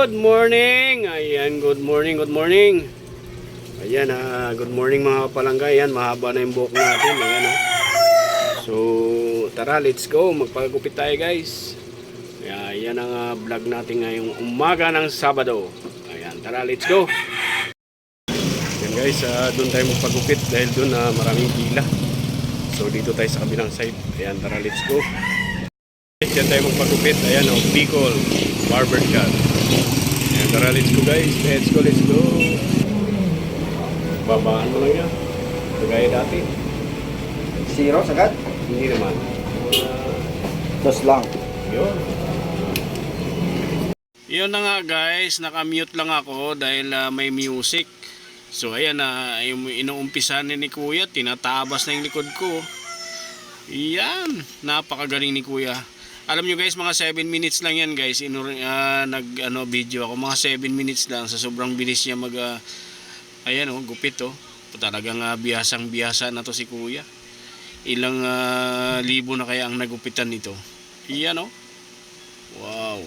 Good morning! Ayan, good morning, good morning. Ayan, ah, good morning mga kapalangga. Ayan, mahaba na yung buhok natin. Ayan, ah. So, tara, let's go. Magpagupit tayo, guys. Ayan, yan ang ah, vlog natin ngayong umaga ng Sabado. Ayan, tara, let's go. Ayan, guys, ah, doon tayo magpagupit dahil doon ah, maraming pila. So, dito tayo sa kabilang side. Ayan, tara, let's go. Diyan tayo magpagupit. Ayan o, Bicol Barber Shop. Ayan, tara, let's go guys. Let's go, let's go. Babaan mo lang yan. Kagaya dati. Zero sagad? Hindi naman. Dos lang. Yun. Yun na nga guys, nakamute lang ako dahil ah, may music. So ayan na, yung inuumpisa ni Kuya, tinatabas na yung likod ko. Yan, napakagaling ni Kuya. Alam nyo guys, mga 7 minutes lang yan guys. Inu ah, nag ano video ako, mga 7 minutes lang sa sobrang bilis niya mag ah, ayan oh, gupit oh. Talagang uh, biyasang biyasa na to si Kuya. Ilang ah, libo na kaya ang nagupitan nito. Iyan oh. Wow.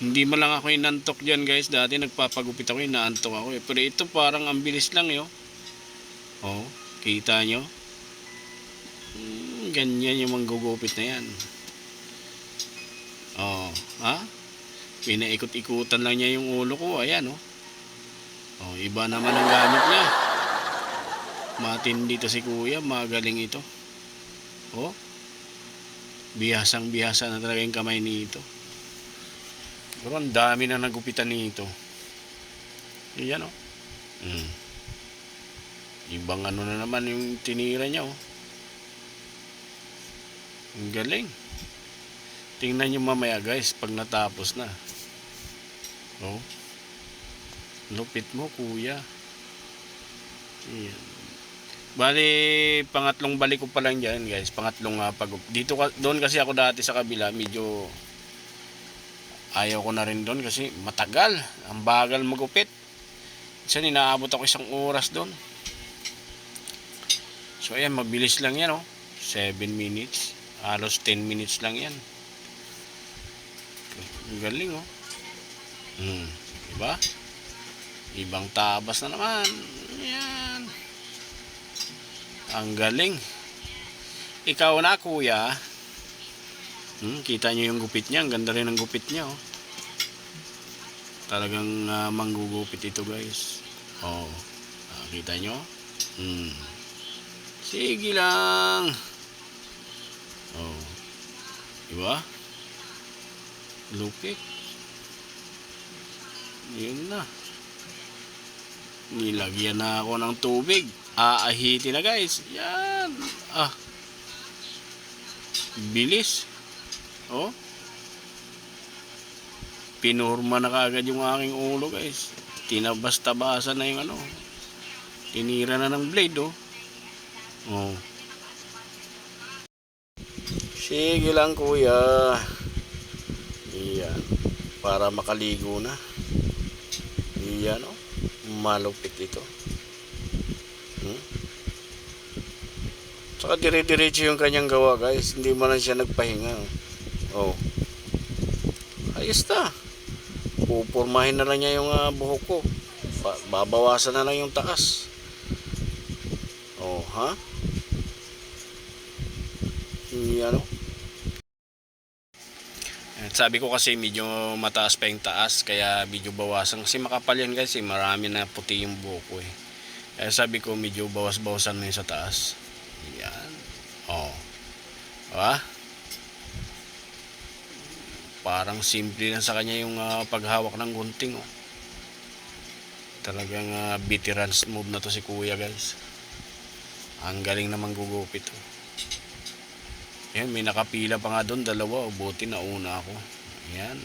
Hindi man lang ako inantok dyan guys. Dati nagpapagupit ako, inaantok ako eh. Pero ito parang ang bilis lang yo. Oh, kita nyo? Ganyan yung manggugupit na yan. Oh, ha? Pinaikot-ikutan lang niya yung ulo ko. Ayan oh. Oh, iba naman ang gamit niya. Matindi to si kuya, magaling ito. Oh. Bihasang bihasa na talaga yung kamay nito. Pero ang dami na nagupitan nito. Iyan oh. Mm. Ibang ano na naman yung tinira niya oh. Ang galing. Tingnan nyo mamaya guys pag natapos na. Oh. Lupit mo kuya. Ayan. Bali, pangatlong balik ko pa lang dyan guys. Pangatlong uh, pag Dito, doon kasi ako dati sa kabila. Medyo ayaw ko na rin doon kasi matagal. Ang bagal magupit. Isa inaabot ako isang oras doon. So ayan, mabilis lang yan oh. 7 minutes. Halos 10 minutes lang yan. Ang galing oh. Hmm, diba? Ibang tabas na naman. Yan. Ang galing. Ikaw na kuya. Hmm, kita nyo yung gupit niya. Ang ganda rin ng gupit niya oh. Talagang ah, manggugupit ito guys. Oh. Ah, kita nyo? Hmm. Sige lang. Diba? Lupit. Yun na. Nilagyan na ako ng tubig. Aahiti na guys. Yan. Ah. Bilis. Oh. Pinurma na kagad yung aking ulo guys. Tinabas-tabasan na yung ano. Tinira na ng blade oh. Oh. Sige lang kuya. Iyan. Para makaligo na. Iyan oh. Malupit ito. Hmm? Saka dire-diretso yung kanyang gawa guys. Hindi mo na siya nagpahinga. Oh. Ayos na. Pupurmahin na lang niya yung ah, buhok ko. Ba- babawasan na lang yung taas. Oh, ha? Yan oh. At sabi ko kasi medyo mataas pa yung taas kaya medyo bawasan kasi makapal yan guys eh, marami na puti yung buhok ko eh. Kaya sabi ko medyo bawas-bawasan na yun sa taas. Yan. Oh. Diba? Parang simple lang sa kanya yung ah, paghawak ng gunting oh. Talagang uh, veterans move na to si kuya guys. Ang galing naman gugupit oh. Yan, may nakapila pa nga doon, dalawa. O, buti na una ako. Yan.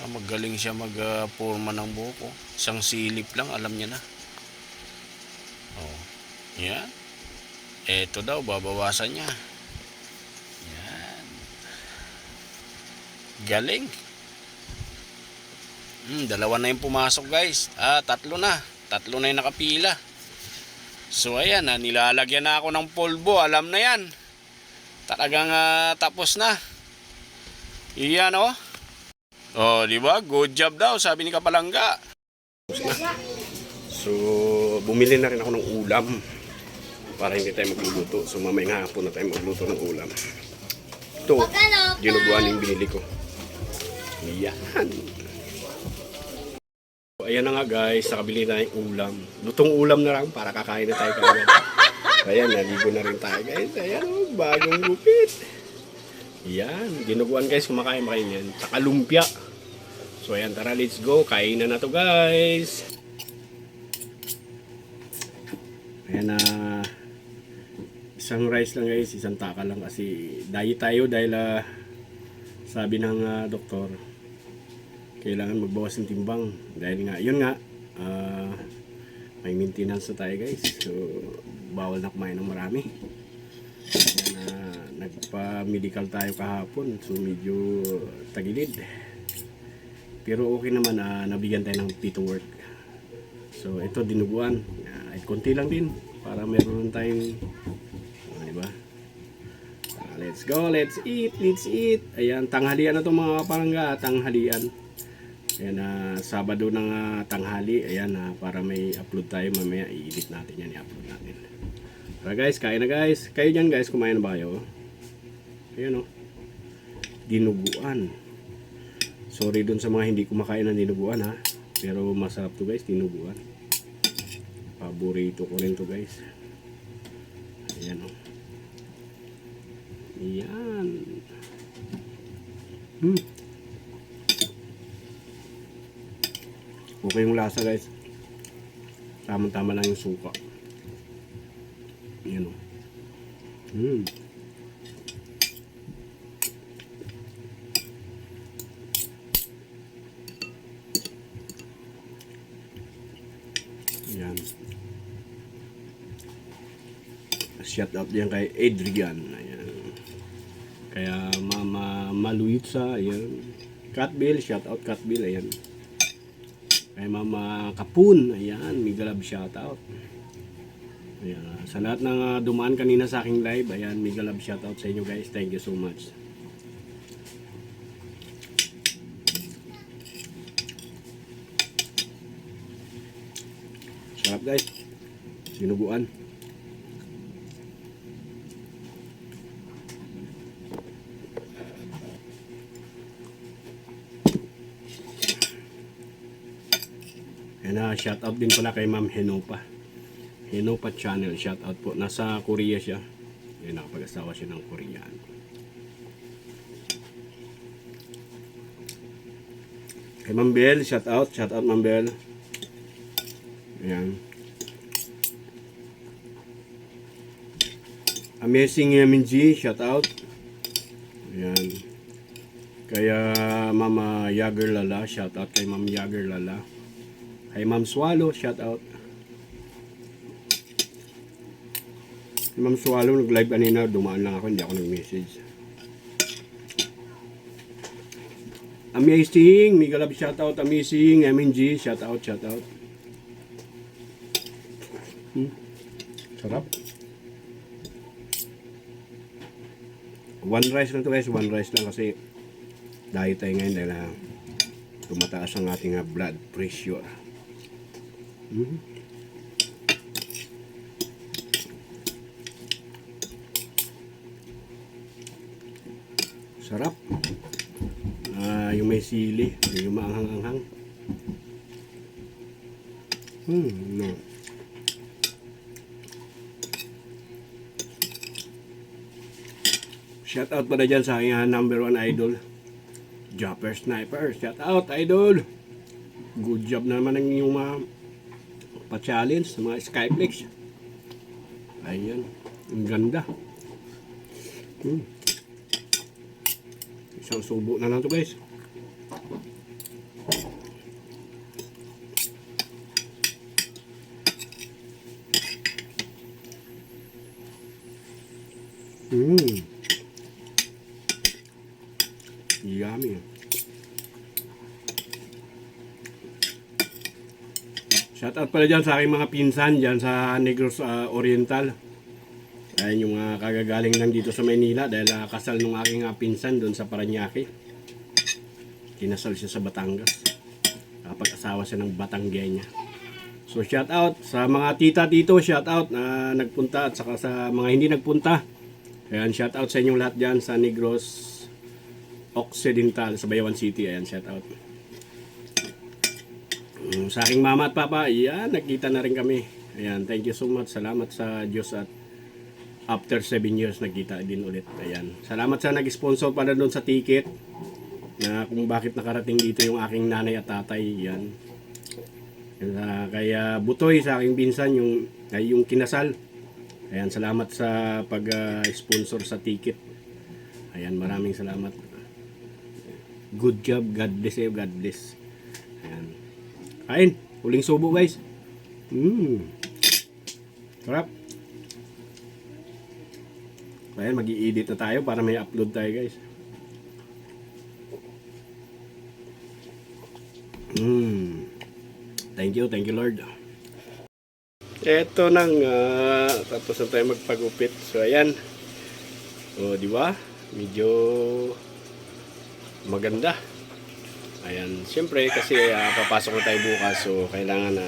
Ah, magaling siya mag-forma ng buhok. Oh. Isang silip lang, alam niya na. Oh. Yan. Eto daw, babawasan niya. Yan. Galing. Hmm, dalawa na yung pumasok guys. Ah, tatlo na. Tatlo na yung nakapila. So ayan, na, nilalagyan na ako ng polvo, alam na yan. Talagang ah, tapos na. Iyan oh. Oh, di ba? Good job daw, sabi ni Kapalangga. So, bumili na rin ako ng ulam para hindi tayo magluluto. So, mamayang hapon na tayo magluto ng ulam. Ito, ginuguan yung binili ko. Yan. Ayan na nga guys, nakabili na yung ulam. Lutong ulam na lang para kakain na tayo kagad. Ayan, naligo na rin tayo guys. Ayan oh, bagong gupit. Yan, ginuguan guys, kumakain ba kayo yan? Tsaka lumpia. So ayan, tara, let's go. Kain na na to guys. Ayan na. isang rice lang guys, isang taka lang kasi diet tayo dahil ah, sabi ng ah, doktor kailangan magbawas ng timbang. Dahil nga, yun nga ah, may maintenance na tayo guys. So bawal na kumain ng marami. Na nagpa-medical tayo kahapon so medyo tagilid. Pero okay naman na nabigyan tayo ng pito work. So ito dinuguan. Uh, konti lang din para meron tayong uh, di ba? Ah, let's go let's eat let's eat. Ayan tanghalian na to mga kapalangga tanghalian ayan na Sabado ng ah, tanghali ayan na para may upload tayo mamaya i-edit natin yan i-upload natin Tara guys, kain na guys. Kayo dyan guys, kumain na ba kayo? Ayan o. Dinuguan. Sorry dun sa mga hindi kumakain ng dinuguan ha. Pero masarap to guys, dinuguan. Paborito ko rin to guys. Ayan o. Ayan. Hmm. Okay yung lasa guys. Tama-tama lang yung suka. Yan o. Mm. Yan. Shout out yan kay Adrian. Ayan. Kaya Mama Maluyitsa, ayan. Catbill, shout out Catbill, ayan. Kay Mama Kapun, ayan, Migalab shout out. Ayan. Sa lahat ng ah, dumaan kanina sa aking live, ayan, mega love shoutout sa inyo guys. Thank you so much. Sarap guys. Sinuguan. Ayan na, shoutout din pala kay Ma'am Henopa. Hinopa Channel, shout out po. Nasa Korea siya. Yan, nakapag-asawa siya ng Korean. Kay Ma'am Bel, shout out. Shout out Ma'am Bel. Ayan. Amazing Yamin shout out. Ayan. Kaya Mama Yager Lala, shout out kay Ma'am Yager Lala. Kay Ma'am Swallow, shout out. Si Ma'am Swallow nag-live kanina, dumaan lang ako, hindi ako nag-message. Amazing! Mega love shoutout, amazing! MNG, shoutout, shoutout. Hmm. Sarap. One rice lang to guys, one rice lang kasi diet tayo ngayon dahil ah, tumataas ang ating ah, blood pressure. Mhm. Sarap. Ah, yung may sili, yung maanghang-anghang. Hmm, no. Shout out pala dyan sa aking ah, number one idol. Jumper Sniper. Shout out, idol. Good job naman ng iyong mga pa-challenge sa mga Skyflex. Ayan. Ang ganda. Hmm. Isang subo na lang to guys. Mmm. Shout out pala dyan sa aking mga pinsan dyan sa Negros ah, Oriental. Ayun yung mga kagagaling lang dito sa Maynila dahil ah, kasal nung aking ah, pinsan doon sa Paranaque. Kinasal siya sa Batangas. Kapag-asawa siya ng Batanggenya. So shout out sa mga tita dito, shout out na nagpunta at saka sa mga hindi nagpunta. Ayan, shout out sa inyong lahat dyan sa Negros Occidental sa Bayawan City. Ayan, shout out. Mm, sa aking mama at papa, ayan, nagkita na rin kami. Ayan, thank you so much. Salamat sa Diyos at after 7 years nagkita din ulit. Ayan. Salamat sa nag-sponsor para doon sa ticket na kung bakit nakarating dito yung aking nanay at tatay. Yan. Kaya, kaya Butoy sa aking binsan yung ay yung kinasal. Ayan, salamat sa pag-sponsor sa ticket. Ayan, maraming salamat. Good job. God bless you. God bless. Ayan. Kain. Huling subo guys. Mmm. Sarap. Ayan, mag edit na tayo para may upload tayo guys. Mm. Thank you, thank you Lord. Ito nang ah, tapos na tayo magpagupit. So ayan. O, di ba? Medyo maganda. Ayan, siyempre kasi ah, papasok na tayo bukas so kailangan na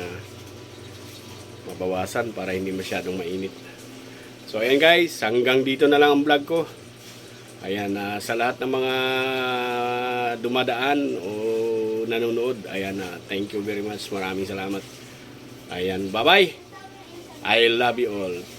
mabawasan para hindi masyadong mainit. So ayan guys, hanggang dito na lang ang vlog ko. Ayan, ah, sa lahat ng mga dumadaan o nanonood, ayan, ah, thank you very much. Maraming salamat. Ayan, bye-bye. I love you all.